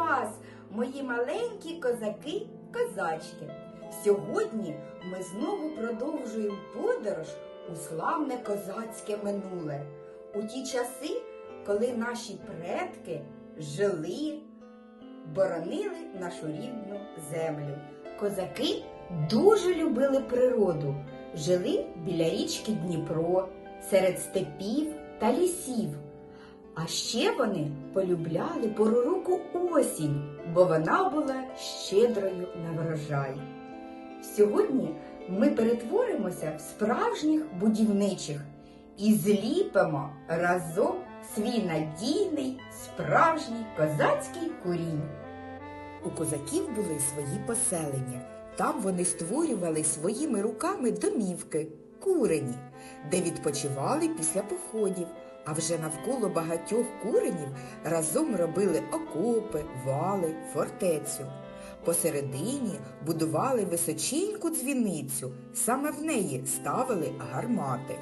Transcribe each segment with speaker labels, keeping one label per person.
Speaker 1: Вас, мої маленькі козаки, козачки. Сьогодні ми знову продовжуємо подорож у славне козацьке минуле. У ті часи, коли наші предки жили, боронили нашу рідну землю. Козаки дуже любили природу, жили біля річки Дніпро, серед степів та лісів. А ще вони полюбляли пору осінь, бо вона була щедрою на врожай. Сьогодні ми перетворимося в справжніх будівничих і зліпимо разом свій надійний справжній козацький курінь.
Speaker 2: У козаків були свої поселення. Там вони створювали своїми руками домівки, курені, де відпочивали після походів, а вже навколо багатьох куренів разом робили окопи, вали, фортецю. Посередині будували височеньку дзвіницю, саме в неї ставили гармати.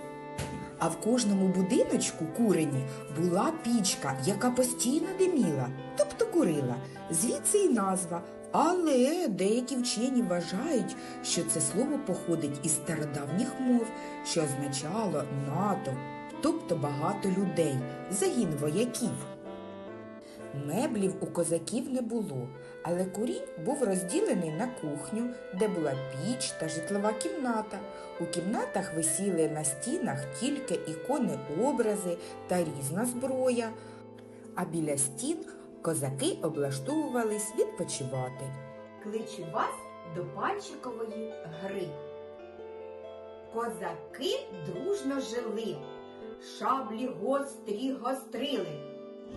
Speaker 2: А в кожному будиночку курені була пічка, яка постійно диміла, тобто курила. Звідси і назва. Але деякі вчені вважають, що це слово походить із стародавніх мов, що означало натовп, тобто багато людей, загін вояків. Меблів у козаків не було, але курінь був розділений на кухню, де була піч та житлова кімната. У кімнатах висіли на стінах тільки ікони образи та різна зброя, а біля стін козаки облаштовувались відпочивати.
Speaker 1: Кличу вас до пальчикової гри. Козаки дружно жили, шаблі гострі гострили,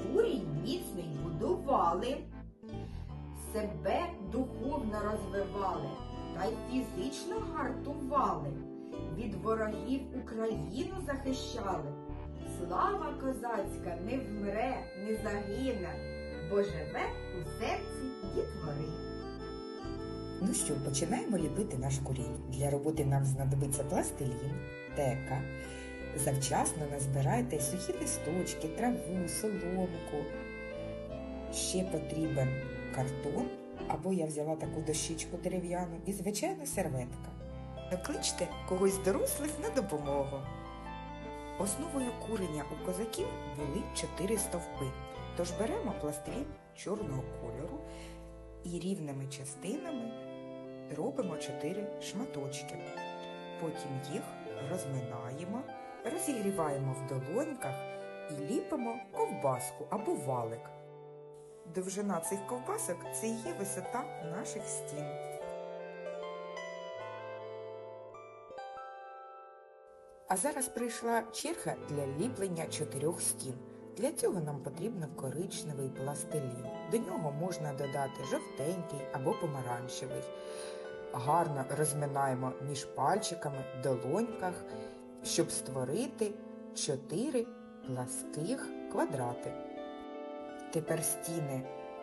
Speaker 1: курінь міцний будували, себе духовно розвивали та й фізично гартували, від ворогів Україну захищали. Слава козацька не вмре, не загине, бо живе у серці дітвори.
Speaker 2: Ну що, починаємо ліпити наш курінь. Для роботи нам знадобиться пластилін, тека. Завчасно назбирайте сухі листочки, траву, соломку. Ще потрібен картон, або я взяла таку дощечку дерев'яну і, звичайно, серветка. Кличте когось з дорослих на допомогу. Основою куреня у козаків були чотири стовпи. Тож беремо пластилін чорного кольору і рівними частинами робимо чотири шматочки. Потім їх розминаємо, розігріваємо в долоньках і ліпимо ковбаску або валик. Довжина цих ковбасок це і є висота наших стін. А зараз прийшла черга для ліплення чотирьох стін. Для цього нам потрібно коричневий пластилін. До нього можна додати жовтенький або помаранчевий. Гарно розминаємо між пальчиками долоньках, щоб створити чотири пласких квадрати. Тепер стіни,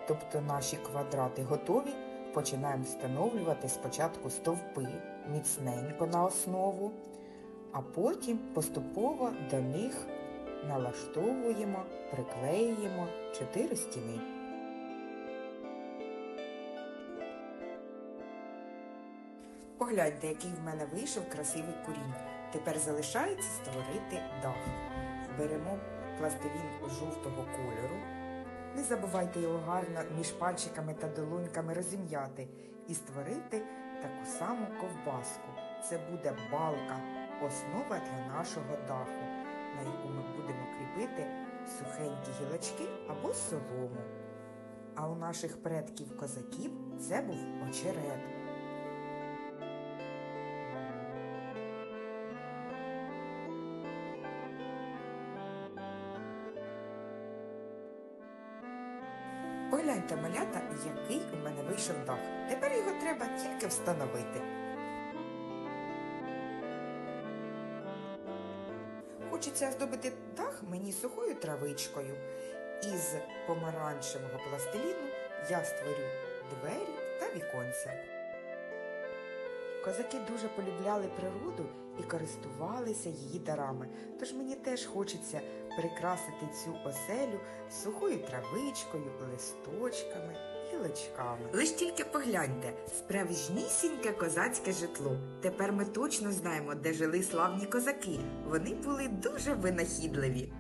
Speaker 2: тобто наші квадрати готові, починаємо встановлювати спочатку стовпи міцненько на основу, а потім поступово до них налаштовуємо, приклеюємо чотири стіни. Погляньте, який в мене вийшов красивий курінь. Тепер залишається створити дах. Беремо пластилін жовтого кольору. Не забувайте його гарно між пальчиками та долоньками розім'яти і створити таку саму ковбаску. Це буде балка, основа для нашого даху, на яку ми будемо кріпити сухенькі гілочки або солому. А у наших предків козаків це був очерет. Погляньте, малята, який у мене вийшов дах. Тепер його треба тільки встановити. Хочеться оздобити дах мені сухою травичкою. Із помаранчевого пластиліну я створю двері та віконця. Козаки дуже полюбляли природу користувалися її дарами, тож мені теж хочеться прикрасити цю оселю сухою травичкою, листочками, гілочками. Лиш тільки погляньте, справжнісіньке козацьке житло. Тепер ми точно знаємо, де жили славні козаки. Вони були дуже винахідливі.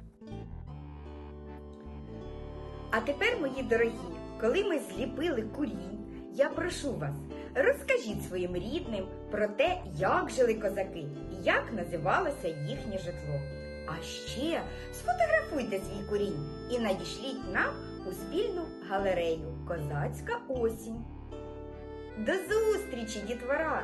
Speaker 1: А тепер, мої дорогі, коли ми зліпили курінь, я прошу вас, розкажіть своїм рідним про те, як жили козаки і як називалося їхнє житло. А ще сфотографуйте свій курінь і надішліть нам у спільну галерею Козацька осінь. До зустрічі, дітвора!